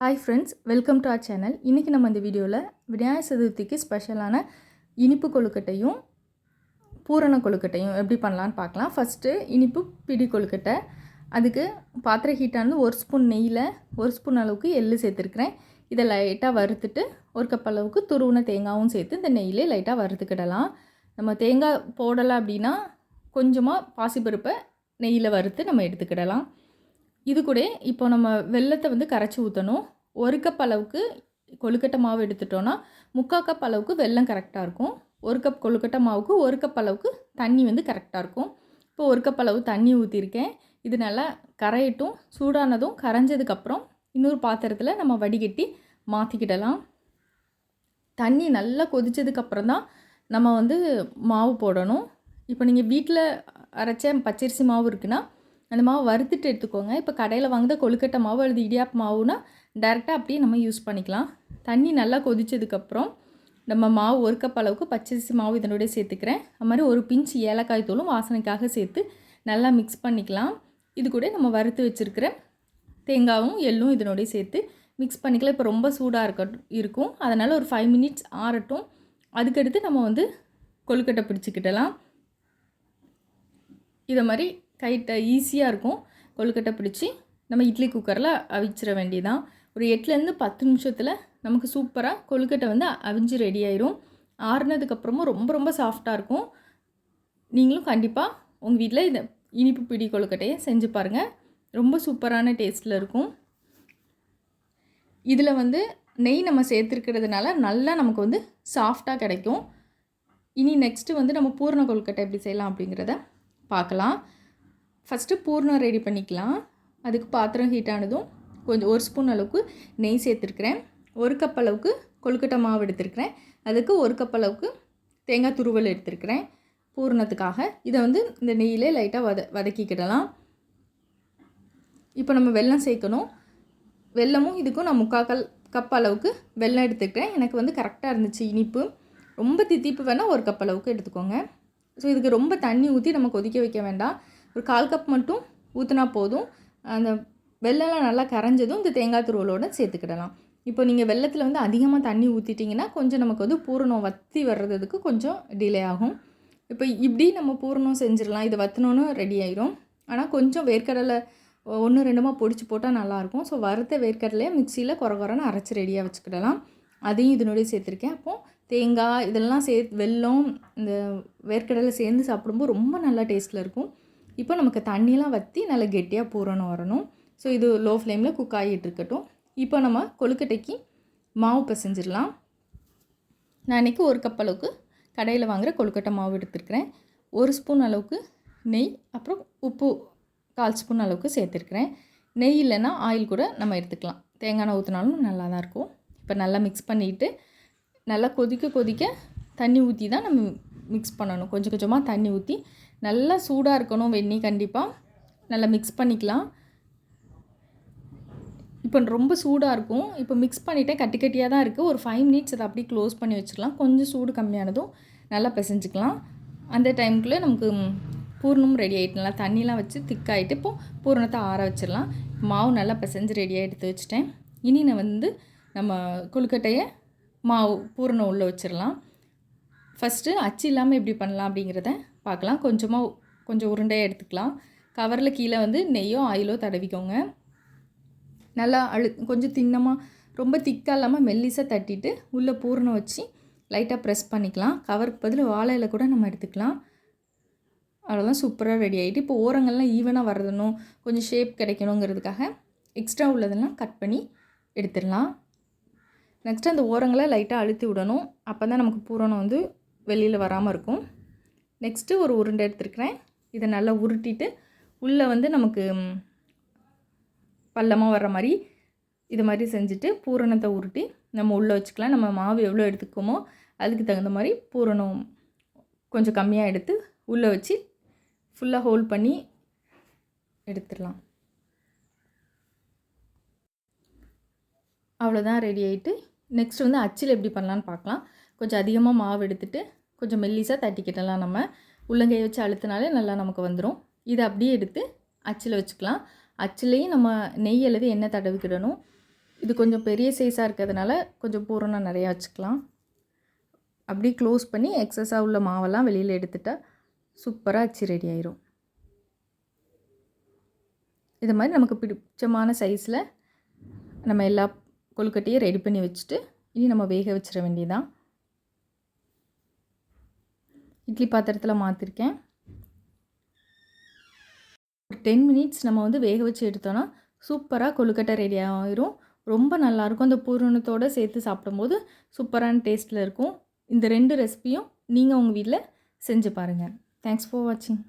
Hi friends welcome to our channel இன்றைக்கி நம்ம இந்த வீடியோவில் விநாயகர் சதுர்த்திக்கு ஸ்பெஷலான இனிப்பு கொழுக்கட்டையும் பூரண கொழுக்கட்டையும் எப்படி பண்ணலான்னு பார்க்கலாம். ஃபஸ்ட்டு இனிப்பு பிடி கொழுக்கட்டை அதுக்கு பாத்திர ஹீட்டானது ஒரு ஸ்பூன் நெய்யில் ஒரு ஸ்பூன் அளவுக்கு எள்ளு சேர்த்துருக்குறேன். இதை லைட்டாக வறுத்துட்டு ஒரு கப் அளவுக்கு துருவின தேங்காயும் சேர்த்து இந்த நெய்யிலே லைட்டாக வறுத்துக்கிடலாம். நம்ம தேங்காய் போடலை அப்படின்னா கொஞ்சமாக பாசிப்பருப்பை நெய்யில் வறுத்து நம்ம எடுத்துக்கிடலாம். இது கூட இப்போ நம்ம வெள்ளத்தை வந்து கரைச்சி ஊற்றணும் ஒரு கப் அளவுக்கு கொழுக்கட்டை மாவு எடுத்துட்டோன்னா முக்கால் கப் அளவுக்கு வெல்லம் கரெக்டாக இருக்கும். ஒரு கப் கொழுக்கட்டை மாவுக்கு ஒரு கப் அளவுக்கு தண்ணி வந்து கரெக்டாக இருக்கும். இப்போ ஒரு கப் அளவு தண்ணி ஊற்றிருக்கேன் இது நல்லா கரையட்டும். சூடானதும் கரைஞ்சதுக்கப்புறம் இன்னொரு பாத்திரத்தில் நம்ம வடிகட்டி மாற்றிக்கிடலாம் தண்ணி நல்லா கொதிச்சதுக்கப்புறம் தான் நம்ம வந்து மாவு போடணும். இப்போ நீங்கள் வீட்டில் அரைச்ச பச்சரிசி மாவு இருக்குன்னா அந்த மாவு வறுத்துட்டு எடுத்துக்கோங்க. இப்போ கடையில் வாங்குத கொழுக்கட்டை மாவு அல்லது இடியாப்பு மாவுனா டேரெக்டாக அப்படியே நம்ம யூஸ் பண்ணிக்கலாம். தண்ணி நல்லா கொதிச்சதுக்கப்புறம் நம்ம மாவு ஒரு கப் அளவுக்கு பச்சரிசி மாவு இதனுடைய சேர்த்துக்கிறேன். அது மாதிரி ஒரு பிஞ்ச் ஏலக்காய் தூளும் வாசனைக்காக சேர்த்து நல்லா மிக்ஸ் பண்ணிக்கலாம். இது கூட நம்ம வறுத்து வச்சுருக்கிற தேங்காயும் எள்ளும் இதனுடைய சேர்த்து மிக்ஸ் பண்ணிக்கலாம். இப்போ ரொம்ப சூடாக இருக்க இருக்கும். அதனால் ஒரு ஃபைவ் மினிட்ஸ் ஆறட்டும். அதுக்கடுத்து நம்ம வந்து கொழுக்கட்டை பிடிச்சிக்கிட்டலாம். இதை மாதிரி கைட்ட ஈஸியாக இருக்கும். கொழுக்கட்டை பிடிச்சி நம்ம இட்லி குக்கரில் அவிச்சிட வேண்டியதான் ஒரு எட்டுலேருந்து பத்து நிமிஷத்தில் நமக்கு சூப்பராக கொழுக்கட்டை வந்து அவிஞ்சு ரெடி ஆயிரும். ஆறுனதுக்கப்புறமும் ரொம்ப ரொம்ப சாஃப்டாக இருக்கும். நீங்களும் கண்டிப்பாக உங்கள் வீட்டில் இந்த இனிப்பு பிடி கொழுக்கட்டையை செஞ்சு பாருங்கள் ரொம்ப சூப்பரான டேஸ்ட்டில் இருக்கும். இதில் வந்து நெய் நம்ம சேர்த்துருக்கிறதுனால நல்லா நமக்கு வந்து சாஃப்டாக கிடைக்கும். இனி நெக்ஸ்ட்டு வந்து நம்ம பூரண கொழுக்கட்டை எப்படி செய்யலாம் அப்படிங்கிறத பார்க்கலாம். ஃபஸ்ட்டு பூர்ணம் ரெடி பண்ணிக்கலாம். அதுக்கு பாத்திரம் ஹீட் ஆனதும் கொஞ்சம் ஒரு ஸ்பூன் அளவுக்கு நெய் சேர்த்துருக்குறேன். ஒரு கப் அளவுக்கு கொழுக்கட்டை மாவு எடுத்துருக்குறேன். அதுக்கு ஒரு கப் அளவுக்கு தேங்காய் துருவல் எடுத்திருக்கிறேன். பூரணத்துக்காக இதை வந்து இந்த நெய்யிலே லைட்டாக வத வதக்கிக்கிடலாம். இப்போ நம்ம வெல்லம் சேர்க்கணும். வெல்லமும் இதுக்கும் நான் முக்காக்கல் கப் அளவுக்கு வெல்லம் எடுத்துக்கிறேன் எனக்கு வந்து கரெக்டாக இருந்துச்சு இனிப்பு. ரொம்ப தித்திப்பு வேணால் ஒரு கப் அளவுக்கு எடுத்துக்கோங்க. ஸோ இதுக்கு ரொம்ப தண்ணி ஊற்றி நம்ம கொதிக்க வைக்க வேண்டாம். ஒரு கால் கப் மட்டும் ஊற்றினா போதும். அந்த வெள்ளம்லாம் நல்லா கரைஞ்சதும் இந்த தேங்காய் துருவலோடு சேர்த்துக்கிடலாம். இப்போ நீங்கள் வெள்ளத்தில் வந்து அதிகமாக தண்ணி ஊற்றிட்டிங்கன்னா கொஞ்சம் நமக்கு வந்து பூரணம் வற்றி வர்றதுக்கு கொஞ்சம் டிலே ஆகும். இப்போ இப்படி நம்ம பூரணம் செஞ்சிடலாம். இதை வற்றினோன்னு ரெடி ஆயிரும். ஆனால் கொஞ்சம் வேர்க்கடலை ஒன்று ரெண்டுமா பொடிச்சு போட்டால் நல்லாயிருக்கும். ஸோ வறுத்த வேர்க்கடலையை மிக்சியில் குறை குறைன்னு அரைச்சி ரெடியாக வச்சுக்கிடலாம். அதையும் இதனுடைய சேர்த்துருக்கேன். அப்போது தேங்காய் இதெல்லாம் சே வெல்லம் இந்த வேர்க்கடலை சேர்ந்து சாப்பிடும்போது ரொம்ப நல்லா டேஸ்ட்டில் இருக்கும். இப்போ நமக்கு தண்ணியெலாம் வற்றி நல்லா கெட்டியாக பூரணம் வரணும். ஸோ இது லோ ஃப்ளேமில் குக் ஆகிட்டு இருக்கட்டும். இப்போ நம்ம கொழுக்கட்டைக்கு மாவு பிசைஞ்சிடலாம். நான் இன்றைக்கி ஒரு கப் அளவுக்கு கடையில் வாங்குகிற கொழுக்கட்டை மாவு எடுத்துருக்கிறேன். ஒரு ஸ்பூன் அளவுக்கு நெய் அப்புறம் உப்பு கால் ஸ்பூன் அளவுக்கு சேர்த்துருக்குறேன். நெய் இல்லைன்னா ஆயில் கூட நம்ம எடுத்துக்கலாம். தேங்காய் எண்ணெய் ஊற்றினாலும் நல்லா தான் இருக்கும். இப்போ நல்லா மிக்ஸ் பண்ணிவிட்டு நல்லா கொதிக்க கொதிக்க தண்ணி ஊற்றி தான் நம்ம மிக்ஸ் பண்ணணும். கொஞ்சம் கொஞ்சமாக தண்ணி ஊற்றி நல்லா சூடாக இருக்கணும் வெந்நீர் கண்டிப்பாக நல்லா மிக்ஸ் பண்ணிக்கலாம். இப்போ ரொம்ப சூடாக இருக்கும். இப்போ மிக்ஸ் பண்ணிவிட்டேன் கட்டி கட்டியாக தான் இருக்குது ஒரு ஃபைவ் மினிட்ஸ் அதை அப்படியே க்ளோஸ் பண்ணி வச்சுக்கலாம் கொஞ்சம் சூடு கம்மியானதும் நல்லா பிசைஞ்சிக்கலாம். அந்த டைமுக்குள்ளே நமக்கு பூர்ணம் ரெடி ஆகிட்டு நல்லா தண்ணிலாம் வச்சு திக்காகிட்டு இப்போது பூரணத்தை ஆற வச்சிடலாம். மாவு நல்லா பிசைஞ்சு ரெடியாக எடுத்து வச்சுட்டேன். இனி நான் வந்து நம்ம கொழுக்கட்டையை மாவு பூரணம் உள்ளே வச்சிடலாம். ஃபஸ்ட்டு அச்சு இல்லாமல் எப்படி பண்ணலாம் அப்படிங்கிறத பார்க்கலாம். கொஞ்சமாக கொஞ்சம் உருண்டையாக எடுத்துக்கலாம். கவரில் கீழே வந்து நெய்யோ ஆயிலோ தடவிக்கோங்க. நல்லா அழு கொஞ்சம் தின்னமாக ரொம்ப திக்காக இல்லாமல் மெல்லிசாக தட்டிட்டு உள்ளே பூரணம் வச்சு லைட்டாக ப்ரெஸ் பண்ணிக்கலாம். கவருக்கு பதில் வாழையில் கூட நம்ம எடுத்துக்கலாம். அவ்வளோதான் சூப்பராக ரெடி ஆகிட்டு இப்போ ஓரங்கள்லாம் ஈவனாக வரணும் கொஞ்சம் ஷேப் கிடைக்கணுங்கிறதுக்காக எக்ஸ்ட்ரா உள்ளதெல்லாம் கட் பண்ணி எடுத்துடலாம். நெக்ஸ்ட்டு அந்த ஓரங்களை லைட்டாக அழுத்தி விடணும். அப்போ தான் நமக்கு பூரணம் வந்து வெளியில் வராமல் இருக்கும். நெக்ஸ்ட்டு ஒரு உருண்டை எடுத்துருக்கிறேன். இதை நல்லா உருட்டிட்டு உள்ளே வந்து நமக்கு பள்ளமாக வர்ற மாதிரி இது மாதிரி செஞ்சுட்டு பூரணத்தை உருட்டி நம்ம உள்ளே வச்சுக்கலாம். நம்ம மாவு எவ்வளோ எடுத்துக்கோமோ அதுக்கு தகுந்த மாதிரி பூரணம் கொஞ்சம் கம்மியாக எடுத்து உள்ளே வச்சு ஃபுல்லாக ஹோல் பண்ணி எடுத்துடலாம். அவ்வளோதான் ரெடி ஆகிட்டு நெக்ஸ்ட் வந்து அச்சில் எப்படி பண்ணலான்னு பார்க்கலாம். கொஞ்சம் அதிகமாக மாவு எடுத்துகிட்டு கொஞ்சம் மெல்லிஸாக தட்டிக்கிட்டலாம் நம்ம. உள்ளங்கையை வச்சு அழுத்தினாலே நல்லா நமக்கு வந்துடும் இதை அப்படியே எடுத்து அச்சில் வச்சுக்கலாம். அச்சிலையும் நம்ம நெய் அல்லது எண்ணெய் தடவிக்கிடணும். இது கொஞ்சம் பெரிய சைஸாக இருக்கிறதுனால கொஞ்சம் பூரணம் நிறையா வச்சுக்கலாம். அப்படியே க்ளோஸ் பண்ணி எக்ஸஸாக உள்ள மாவெல்லாம் வெளியில் எடுத்துட்டால் சூப்பராக அச்சு ரெடி ஆயிரும். இது மாதிரி நமக்கு பிடிச்சமான சைஸில் நம்ம எல்லா கொழுக்கட்டையும் ரெடி பண்ணி வச்சுட்டு இனி நம்ம வேக வச்சிட வேண்டியதான் இட்லி பாத்திரத்தில் மாற்றிருக்கேன் ஒரு டென் மினிட்ஸ் நம்ம வந்து வேக வச்சு எடுத்தோன்னா சூப்பராக கொழுக்கட்டை ரெடி ஆயிரும். ரொம்ப நல்லாயிருக்கும் அந்த பூரணத்தோடு சேர்த்து சாப்பிடும்போது சூப்பரான டேஸ்ட்டில் இருக்கும். இந்த ரெண்டு ரெசிபியும் நீங்கள் உங்கள் வீட்டில் செஞ்சு பாருங்கள் தேங்க்ஸ் ஃபார் வாட்சிங்